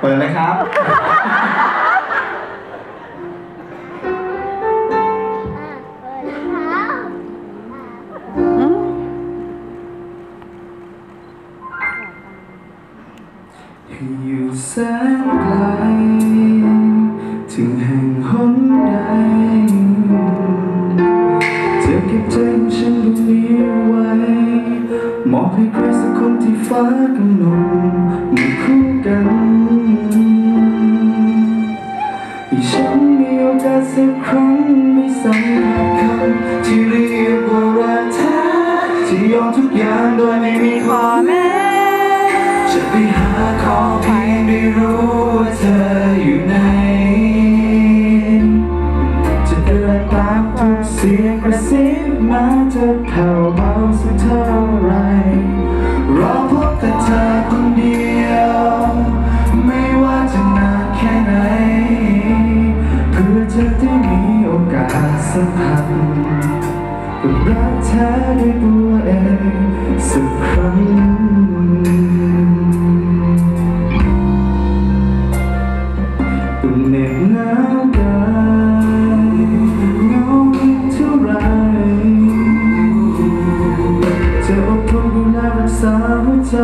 เปิดเลยครับ อยู่แสนไกลถึงแห่งหน ให้ใครสักคนที่ฟ้ากำหนดมาคู่กันให้ฉันมีโอกาสสักครั้งไม่สัมผัสคำที่เรียกว่ารักแท้ที่ยอมทุกอย่างโดยไม่มีข้อแม้จะไปหาขอเพียงได้รู้ว่าเธออยู่ไหน สัมผัสกับรักแท้ด้วยตัวเองสักครั้งตุ่มเหน็บหนาวกายเงาเท่าไรจะอดทนดูแลรักษาหัวใจ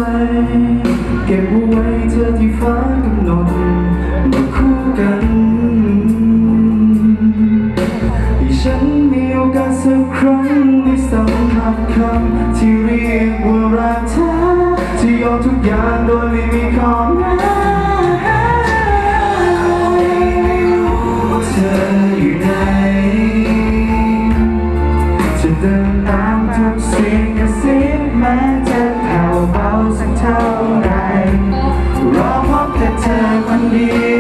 เก็บไว้เธอที่ฟ้ากำหนดมาำที่เรียกว่ารักเธอที่ยอมทุกอย่างโดยไม่มีข้อแม้เธออยู่ไหนจะเดินตามทุกสิ่งกะซิบแม้จะแผ่วเบาสักเท่าไรรอพบแต่เธอคนเดียว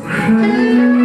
crying